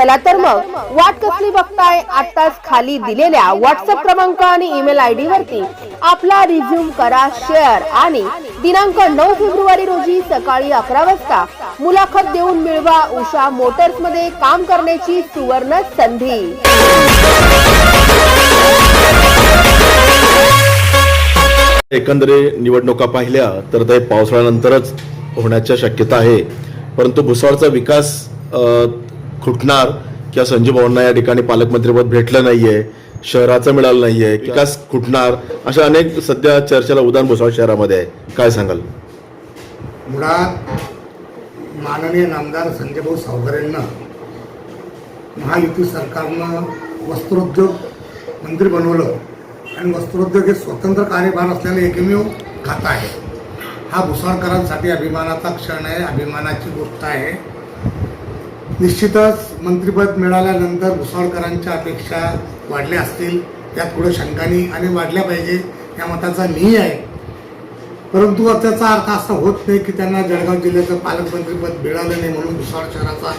चला तर मग. वाट कसली बघताय? आताच खाली दिलेल्या व्हॉट्सअप क्रमांक आणि ईमेल आय डी वरती आपला रिझ्यूम करा शेअर आणि दिनांक नऊ फेब्रुवारी रोजी सकाळी अकरा वाजता मुलाखत देऊन मिळवा उषा मोटर्समध्ये काम करण्याची सुवर्ण संधी. एकंदरीत निवडणुका पाहिल्या तर ते पावसाळ्यानंतरच होण्याच्या शक्यता आहे. परंतु भुसावळचा विकास खुटणार किंवा संजय भाऊंना या ठिकाणी पालकमंत्रीपद भेटलं नाहीये शहराचं मिळालं नाहीये विकास खुटणार अशा अनेक सध्या चर्चेला उदाहरण भुसावळ शहरामध्ये आहे. काय सांगाल? मुळात माननीय नामदार संजयभाऊ सावकरेंना महायुती सरकारनं वस्त्रोद्योग मंत्री बनवलं आणि वस्त्रोद्योग हे स्वतंत्र कार्यभार असल्याने एकमेव खातं आहे. हा भुसावळकरांसाठी अभिमानाचा क्षण आहे अभिमानाची गोष्ट आहे. निश्चितच मंत्रिपद मिळाल्यानंतर भुसावळकरांच्या अपेक्षा वाढल्या असतील त्यात पुढे शंकानी आणि वाढल्या पाहिजे या मताचा मी आहे. परंतु त्याचा अर्थ असा होत नाही की त्यांना जळगाव जिल्ह्याचं पालकमंत्रीपद मिळालं नाही म्हणून भुसावळ शहराचा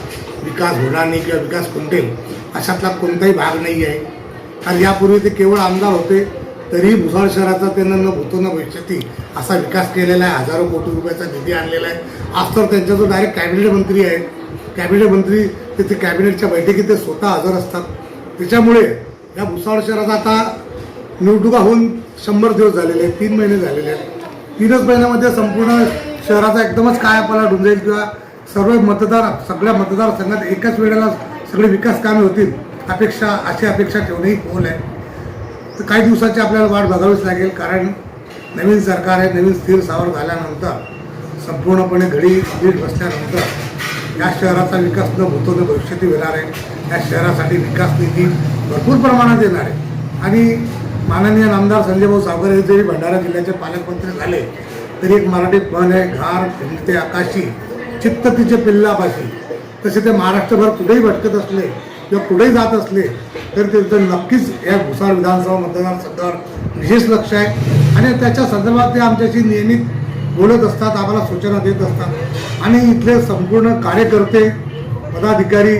विकास होणार नाही किंवा विकास खुंटेल अशातला कोणताही भाग नाही आहे कारण यापूर्वी ते केवळ आमदार होते तरीही भुसावळ शहराचा त्यांना न भूतो न भविष्यती असा विकास केलेला आहे. हजारो कोटी रुपयाचा निधी आणलेला आहे. आज तर त्यांचा जो डायरेक्ट कॅबिनेट मंत्री आहे कॅबिनेट मंत्री तिथे कॅबिनेटच्या बैठकीत ते स्वतः हजर असतात. त्याच्यामुळे या भुसावळ शहरात आता निवडणुका होऊन शंभर दिवस झालेले आहेत तीन महिने झालेले आहेत. तीनच महिन्यामध्ये संपूर्ण शहराचा एकदमच कायापाला होऊन जाईल किंवा सर्व मतदार सगळ्या मतदारसंघात एकाच वेळेला सगळे विकास कामे होतील अपेक्षा अशी अपेक्षा ठेवणंही फोल आहे. तर काही दिवसाची आपल्याला वाट बघावीच लागेल कारण नवीन सरकार आहे नवीन स्थिर सावर झाल्यानंतर संपूर्णपणे घडी नीट बसल्यानंतर या शहराचा विकास न होतो न भविष्यात होणार आहे. या शहरासाठी विकास निधी भरपूर प्रमाणात येणार आहे. आणि माननीय आमदार संजयभाऊ सावकर हे जरी भंडारा जिल्ह्याचे पालकमंत्री झाले तरी एक मराठी पण आहे घार फिरते आकाशी चित्त तिचे पिल्लापाशी. तसे ते महाराष्ट्रभर कुठेही भटकत असले किंवा कुठेही जात असले तर त्यांचं नक्कीच या भुसार विधानसभा मतदारसंघावर विशेष लक्ष आहे. आणि त्याच्या संदर्भात ते आमच्याशी नियमित बोलत असतात आम्हाला सूचना देत असतात. आणि इथले संपूर्ण कार्यकर्ते पदाधिकारी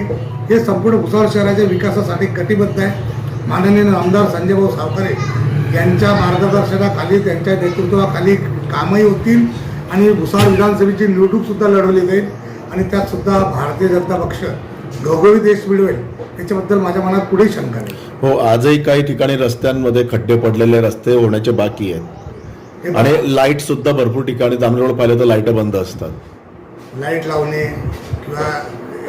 हे संपूर्ण भुसावळ शहराच्या विकासासाठी कटिबद्ध आहे माननीय आमदार संजयभाऊ सावकारे यांच्या मार्गदर्शनाखाली त्यांच्या नेतृत्वाखाली कामही होतील आणि भुसावळ विधानसभेची निवडणूकसुद्धा लढवली जाईल. आणि त्यातसुद्धा भारतीय जनता पक्ष घवघवीत देश मिळवेल याच्याबद्दल माझ्या मनात कुठेही शंका नाही. हो आजही काही ठिकाणी रस्त्यांमध्ये खड्डे पडलेले रस्ते होण्याचे बाकी आहेत. आणि लाइट सुद्धा भरपूर ठिकाणी दामरोड पाहिलं तर लाइट बंद असतात. लाइट लावणे किंवा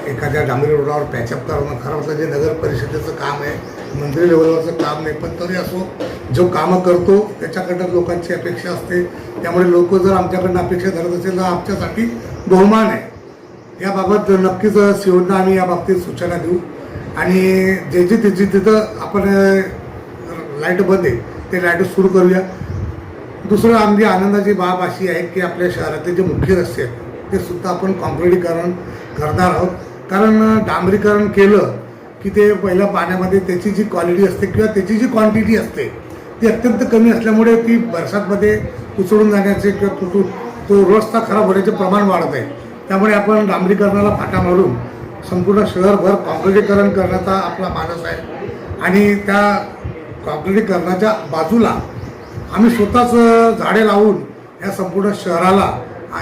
एखाद्या डांबरी रोडावर पॅचअप करणं खरं म्हटलं जे नगर परिषदेचं काम आहे मंत्री लेवलवरचं काम नाही पण तरी असो जो कामं करतो त्याच्याकडनं लोकांची अपेक्षा असते. त्यामुळे लोक जर आमच्याकडनं अपेक्षा धरत असेल तर आमच्यासाठी बहुमान आहे. याबाबत नक्कीच शिवना आम्ही या बाबतीत सूचना देऊ. आणि जे जे तिची तिथं आपण लाइट बंद आहे ते लाइट सुरू करूया. दुसरं आमची आनंदाची बाब अशी आहे की आपल्या शहरातले जे मुख्य रस्ते आहेत ते सुद्धा आपण कॉन्क्रिटीकरण करणार आहोत. कारण डांबरीकरण केलं की ते पहिल्या पाण्यामध्ये त्याची जी क्वालिटी असते किंवा त्याची जी क्वांटिटी असते ती अत्यंत कमी असल्यामुळे ती बरसातमध्ये उचलून जाण्याचे किंवा तुटून तो रस्ता खराब होण्याचे प्रमाण वाढत आहे. त्यामुळे आपण डांबरीकरणाला फाटा मारून संपूर्ण शहरभर कॉन्क्रिटीकरण करण्याचा आपला मानस आहे. आणि त्या कॉन्क्रिटीकरणाच्या बाजूला आम्ही स्वतःच झाडे लावून या संपूर्ण शहराला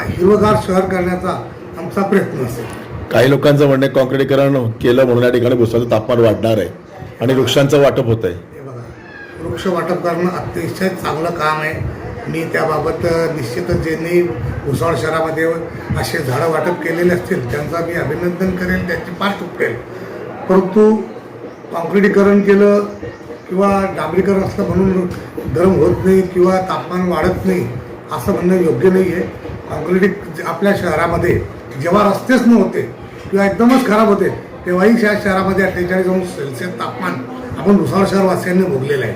हिरवगार शहर करण्याचा आमचा प्रयत्न असेल. काही लोकांचं म्हणणं आहे काँक्रिटीकरण केलं म्हणून या ठिकाणी भुसाचं तापमान वाढणार आहे आणि वृक्षांचं वाटप होत आहे. हे बघा वृक्ष वाटप करणं अतिशय चांगलं काम आहे. मी त्याबाबत निश्चितच ज्यांनी भुसावळ शहरामध्ये असे झाडं वाटप केलेले असतील त्यांचं मी अभिनंदन करेल त्यांची पाठ उपटेल परंतु कॉन्क्रिटीकरण केलं किंवा डांबरीकरण असलं म्हणून गरम होत नाही किंवा तापमान वाढत नाही असं म्हणणं योग्य नाही आहे कॉन्क्रिटी आपल्या शहरामध्ये जेव्हा रस्तेच नव्हते किंवा एकदमच खराब होते तेव्हाही या शहरामध्ये अठ्ठेचाळीस अंश सेल्सिअस तापमान आपण भुसावळ शहरवासियांनी भोगलेलं आहे.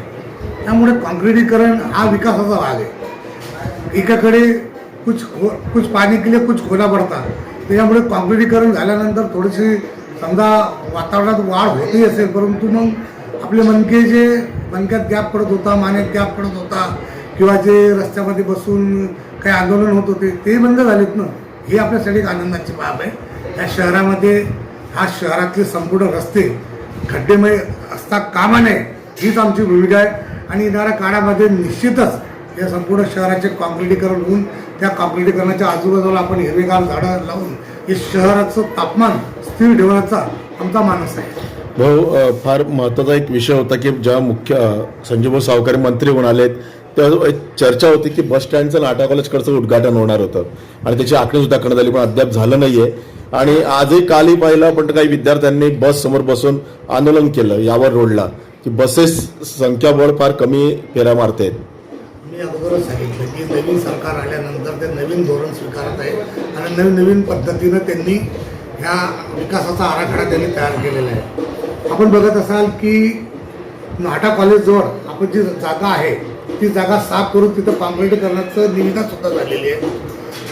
त्यामुळे कॉन्क्रिटीकरण हा विकासाचा भाग आहे. एकाकडे कुछ खो कुछ पाणी के लिए कुछ खोला पडतात त्याच्यामुळे कॉन्क्रिटीकरण झाल्यानंतर थोडीशी समजा वातावरणात वाढ होतही असेल परंतु मग आपले मनके जे मनक्यात गॅप पडत होता मान्यात गॅप पडत होता किंवा जे रस्त्यामध्ये बसून काही आंदोलन होत होते ते बंद झालेत ना? ही आपल्यासाठी एक आनंदाची बाब आहे. या शहरामध्ये हा शहरातले संपूर्ण रस्ते खड्डेमय असता कामा नये हीच आमची भूमिका आहे. आणि येणाऱ्या काळामध्ये निश्चितच या संपूर्ण शहराचे कॉन्क्रिटीकरण होऊन त्या कॉन्क्रिटीकरणाच्या आजूबाजूला आपण हिरवेगार झाडं लावून हे शहराचं तापमान स्थिर ठेवण्याचा आमचा मानस आहे. भाऊ फार महत्त्वाचा एक विषय होता की जेव्हा मुख्य अ, सावकारे सावकारी मंत्री होणार आहेत तेव्हा एक चर्चा होती की बस स्टँडचं नाटा कॉलेजकडचं उद्घाटन होणार होतं. आणि त्याची आखणी सुद्धा करण्यात आली पण अद्याप झालं नाहीये. आणि आजही कालही पाहिलं पण काही विद्यार्थ्यांनी बस समोर बसून आंदोलन केलं यावर रोडला की बसेस संख्याबळ फार कमी फेऱ्या मारतायत मी अगोदरच सांगितलं की नवीन सरकार आल्यानंतर ते नवीन धोरण स्वीकारत आहे आणि नवीन नवीन पद्धतीनं त्यांनी ह्या विकासाचा आराखडा त्यांनी तयार केलेला आहे. आपण बघत असाल की नाटा कॉलेजजवळ आपण जी जागा आहे ती जागा साफ करून तिथं कॉन्क्रिटीकरणाचं निविदा सुद्धा झालेली आहे.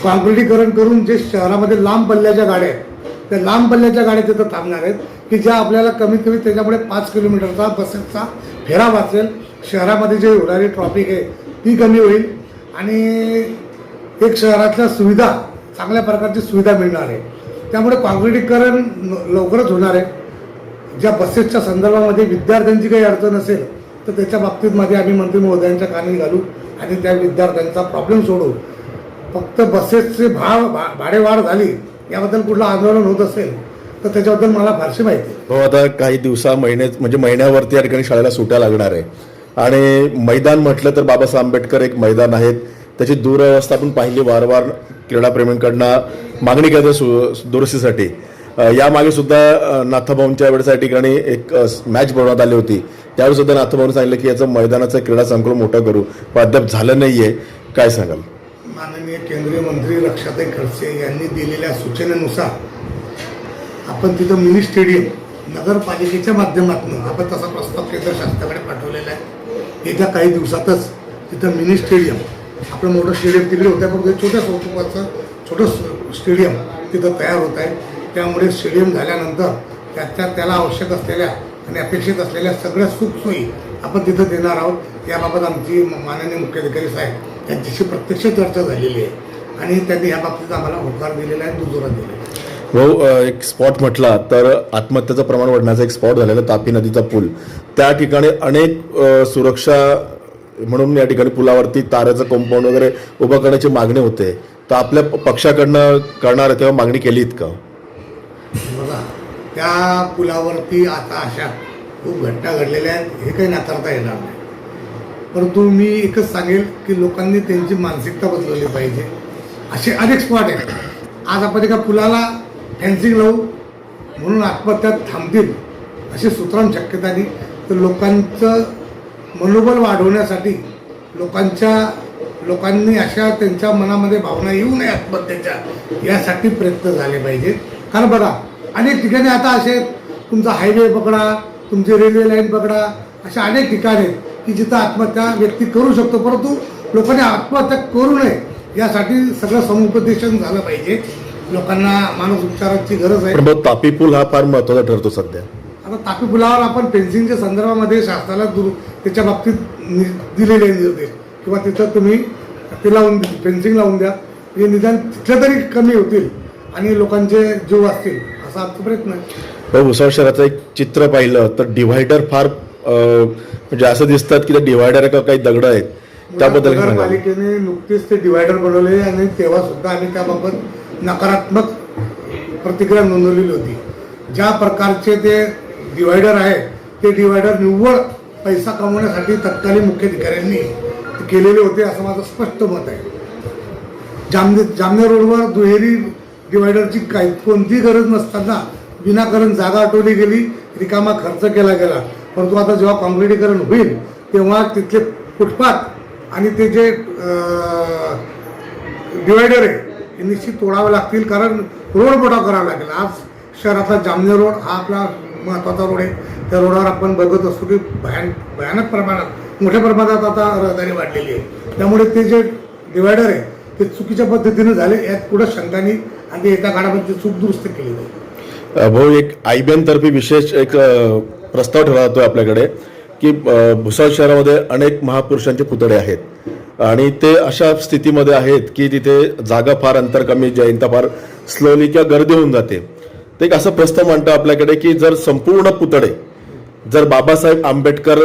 कॉन्क्रिटीकरण करून जे शहरामध्ये लांब पल्ल्याच्या गाड्या आहेत त्या लांब पल्ल्याच्या गाड्या तिथं थांबणार आहेत की ज्या आपल्याला कमीत कमी त्याच्यामुळे पाच किलोमीटरचा बसेसचा फेरा वाचेल. शहरामध्ये जे होणारी ट्रॉफिक आहे ती कमी होईल आणि एक शहरातल्या सुविधा चांगल्या प्रकारची सुविधा मिळणार आहे. त्यामुळे कॉन्क्रिटीकरण लवकरच होणार आहे. ज्या बसेसच्या संदर्भामध्ये विद्यार्थ्यांची काही अडचण असेल तर त्याच्या बाबतीत मध्ये आम्ही मंत्री महोदयांच्या कानी घालू आणि त्या विद्यार्थ्यांचा प्रॉब्लेम सोडवू. फक्त बसेसचे भाव भा- भाडेवाढ झाली याबद्दल कुठलं आंदोलन होत असेल तर त्याच्याबद्दल मला फारशी माहिती आहे. हो आता काही दिवसा महिने म्हणजे महिन्यावरती या ठिकाणी शाळेला सुट्या लागणार आहे. आणि मैदान म्हटलं तर बाबासाहेब आंबेडकर एक मैदान आहेत. त्याची दुरावस्था आपण पाहिली वारंवार क्रीडाप्रेमींकडनं. मागणी करते सु- दुरुस्तीसाठी. यामागे सुद्धा नाथाभाऊंच्या वेळेस या ठिकाणी एक मॅच बनवण्यात आली होती. त्यावेळी सुद्धा नाथाभाऊंनी सांगितलं की याचं मैदानाचं क्रीडा संकुल मोठं करू. पण अद्याप झालं नाहीये. काय सांगाल? माननीय केंद्रीय मंत्री रक्षाताई खडसे यांनी दिलेल्या सूचनेनुसार आपण तिथं मिनी स्टेडियम नगरपालिकेच्या माध्यमातून आपण तसा प्रस्ताव केंद्र शासनाकडे पाठवलेला आहे. येत्या काही दिवसातच तिथं मिनी स्टेडियम आपलं मोठं स्टेडियम तिकडे होतं पण छोट्या स्वरूपाचं छोटं स्टेडियम तिथं तयार होत आहे. त्यामुळे स्टेडियम झाल्यानंतर त्याच्या त्याला आवश्यक असलेल्या आणि अपेक्षित असलेल्या सगळ्या सुखसोयी आपण तिथं देणार आहोत. याबाबत आमची माननीय मुख्याधिकारी साहेब यांच्याशी प्रत्यक्ष चर्चा झालेली आहे. आणि त्यांनी या बाबतीत आम्हाला होकार दिलेला आहे दुजोरा दिलेला आहे. भाऊ एक स्पॉट म्हटला तर आत्महत्येचं प्रमाण वाढण्याचा एक स्पॉट झालेला तापी नदीचा पूल. त्या ठिकाणी अनेक सुरक्षा म्हणून या ठिकाणी पुलावरती ताऱ्याचं कंपाऊंड वगैरे उभं करण्याची मागणी होते. तर आपल्या प- पक्षाकडनं करणार तेव्हा मागणी केली इतकं त्या पुलावरती आता अशा खूप घटना घडलेल्या आहेत हे काही नाकारता येणार नाही. परंतु मी एकच सांगेल की लोकांनी त्यांची मानसिकता बदलवली पाहिजे. असे अनेक स्पॉट आहेत. आज आपण एका पुलाला फॅन्सिंग लावू म्हणून आत्महत्या थांबतील अशी सूत्रां शक्यता नाही तर लोकांचं मनोबल वाढवण्यासाठी लोकांच्या लोकांनी अशा त्यांच्या मनामध्ये भावना येऊ नये आत्महत्येच्या यासाठी प्रयत्न झाले पाहिजेत. कारण बघा अनेक ठिकाणी आता असे तुमचा हायवे पकडा तुमची रेल्वे लाईन पकडा अशा अनेक ठिकाणी आहेत की जिथं आत्महत्या व्यक्ती करू शकतो. परंतु लोकांनी आत्महत्या करू नये यासाठी सगळं समुपदेशन झालं पाहिजे. लोकांना मानस उपचाराची गरज आहे. तापी पूल हा फार महत्त्वाचा ठरतो सध्या. आता तापी पुलावर आपण फेन्सिंगच्या संदर्भामध्ये शासनाला दूर त्याच्या बाबतीत दिलेले निर्देश. किंवा तिथं तुम्ही ते लावून फेन्सिंग लावून द्या. हे निदान तिथले तरी कमी होतील आणि लोकांचे जीव असतील असा आमचा प्रयत्न. आहे भुसावळ शहराचं एक चित्र पाहिलं तर डिव्हायडर फार म्हणजे असं दिसतात की ते डिव्हायडर का काही दगड आहेत. त्याबद्दल नगरपालिकेने नुकतेच ते डिवायडर बनवले आणि तेव्हा सुद्धा आम्ही त्याबाबत नकारात्मक प्रतिक्रिया नोंदवलेली होती. ज्या प्रकारचे ते डिवायडर आहे ते डिवायडर निव्वळ पैसा कमवण्यासाठी तत्कालीन मुख्याधिकाऱ्यांनी ते केलेले होते असं माझं स्पष्ट मत आहे. जामने जामनेर रोडवर दुहेरी डिवायडरची काही कोणतीही गरज नसताना विनाकारण जागा आटवली गेली रिकामा खर्च केला गेला. परंतु आता जेव्हा काँक्रिटीकरण होईल तेव्हा तिथले फुटपाथ आणि ते जे डिवायडर आहे हे निश्चित तोडावे लागतील कारण रोड मोठा करावा लागेल. आज शहरातला जामनेर रोड हा आपला महत्त्वाचा रोड आहे. त्या रोडावर आपण बघत असतो की भयान भयानक प्रमाणात मोठ्या प्रमाणात आता रहदारी वाढलेली आहे. त्यामुळे ते जे डिवायडर आहे ते चुकीच्या पद्धतीने झाले यात पुढं शंकानी आणि ते एका काळामध्ये चूक दुरुस्त केली जाईल. भाऊ एक आयबीएन तर्फे विशेष एक प्रस्ताव ठेवला जातोय आपल्याकडे की भुसावळ शहरामध्ये अनेक महापुरुषांचे पुतळे आहेत. आणि ते अशा स्थितीमध्ये आहेत की तिथे जागा फार अंतर कमी जयंता फार स्लोली किंवा गर्दी होऊन जाते. ते एक असं प्रस्ताव मांडतो आपल्याकडे की जर संपूर्ण पुतळे जर बाबासाहेब आंबेडकर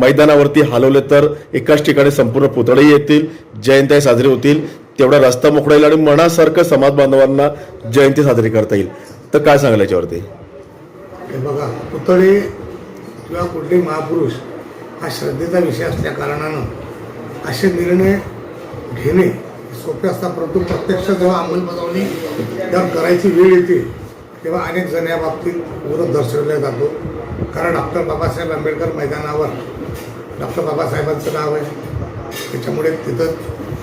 मैदानावरती हलवले तर एकाच ठिकाणी संपूर्ण पुतळेही येतील जयंत्या साजरी होतील. तेवढा रस्ता मोकळा येईल आणि मनासारखं समाज बांधवांना जयंती साजरी करता येईल. तर काय सांगाल याच्यावरती? हे बघा पुतळे किंवा कुठले महापुरुष हा श्रद्धेचा विषय असल्या कारणानं असे निर्णय घेणे सोपे असतात परंतु प्रत्यक्ष जेव्हा अंमलबजावणी जेव्हा करायची वेळ येते तेव्हा अनेक जण या बाबतीत विरोध दर्शवला जातो. कारण डॉक्टर बाबासाहेब आंबेडकर मैदानावर डॉक्टर बाबासाहेबांचं नाव आहे. त्याच्यामुळे तिथं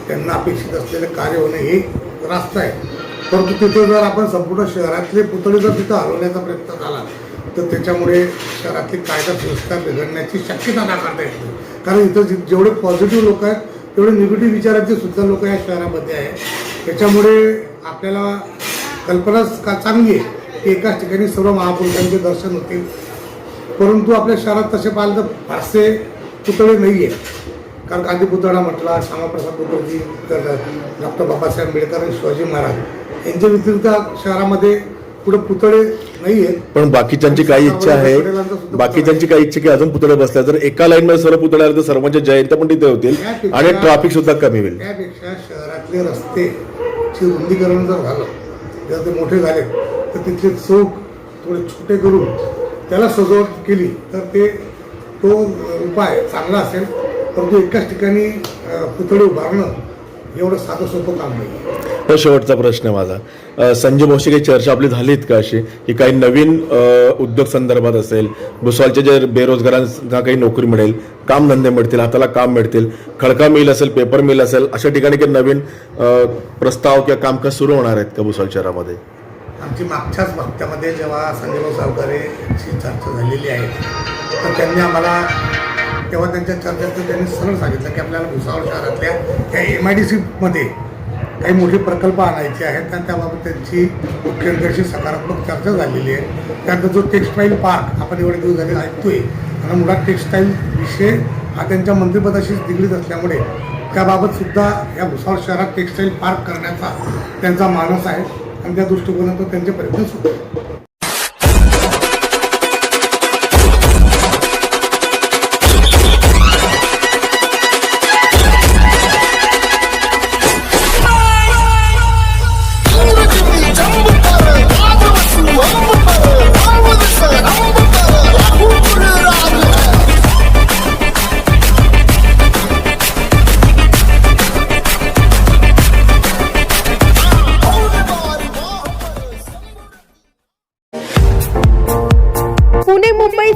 त्यांना अपेक्षित असलेलं कार्य होणं हे रास्त आहे. परंतु तिथं जर आपण संपूर्ण शहरातले पुतळे जर तिथं हलवण्याचा प्रयत्न झाला तर त्याच्यामुळे शहरातली कायदा सुव्यवस्था बिघडण्याची शक्यता नाकारता येते कारण इथं जेवढे पॉझिटिव्ह लोक आहेत तेवढे निगेटिव्ह विचारांचे सुद्धा लोक या शहरामध्ये आहेत. त्याच्यामुळे आपल्याला कल्पनाच का चांगली आहे की एकाच ठिकाणी सर्व महापुरुषांचे दर्शन होतील. परंतु आपल्या शहरात तसे पाहिलं तर फारसे पुतळे नाही आहेत कारण गांधी पुतळा म्हटला श्यामाप्रसाद मुखर्जी डॉक्टर बाबासाहेब आंबेडकर आणि शिवाजी महाराज. यांच्या व्यतिरिक्त शहरामध्ये पुढे पुतळे नाही आहेत पण बाकीच्यांची काही इच्छा आहे. बाकीच्यांची काही इच्छा की अजून पुतळे बसल्या जर एका लाईन मध्ये सर्व पुतळे आले तर सर्वांच्या जयंत्या पण तिथे होतील. आणि ट्रॅफिक सुद्धा कमी होईल. त्यापेक्षा शहरातले रस्तेची रुंदीकरण जर झालं जर ते मोठे झाले तर तिथले चौक थोडे छोटे करून त्याला सजावट केली तर ते तो उपाय चांगला असेल. परंतु एकाच ठिकाणी पुतळे उभारणं एवढं साधं सोपं काम नाही. तर शेवटचा प्रश्न आहे माझा. संजय भाऊशी काही चर्चा आपली झालीत का अशी? की काही नवीन उद्योग संदर्भात असेल भुसावळच्या जे बेरोजगारांना काही नोकरी मिळेल कामधंदे मिळतील हाताला काम मिळतील खडका मिल असेल पेपर मिल असेल अशा ठिकाणी काही नवीन प्रस्ताव किंवा कामकाज सुरू होणार आहेत का भुसावळ शहरामध्ये? आमची मागच्याच हप्त्यामध्ये जेव्हा संजयभाऊ सावकारे यांची चर्चा झालेली आहे तर त्यांनी आम्हाला तेव्हा त्यांच्या चर्चेचं त्यांनी सरळ सांगितलं की आपल्याला भुसावळ शहरातल्या त्या एम आय डी सीमध्ये काही मोठे प्रकल्प आणायचे आहेत आणि त्याबाबत त्यांची मुख्यमंत्र्यांशी सकारात्मक चर्चा झालेली आहे. त्यानंतर जो टेक्स्टाईल पार्क आपण एवढे दिवस झाले ऐकतोय आणि मुळात टेक्स्टाईल विषय हा त्यांच्या मंत्रिपदाशी निगडीत असल्यामुळे त्याबाबत सुद्धा या भुसावळ शहरात टेक्स्टाईल पार्क करण्याचा त्यांचा मानस आहे. आणि त्या दृष्टिकोनातून त्यांचे प्रयत्न सुरू आहेत.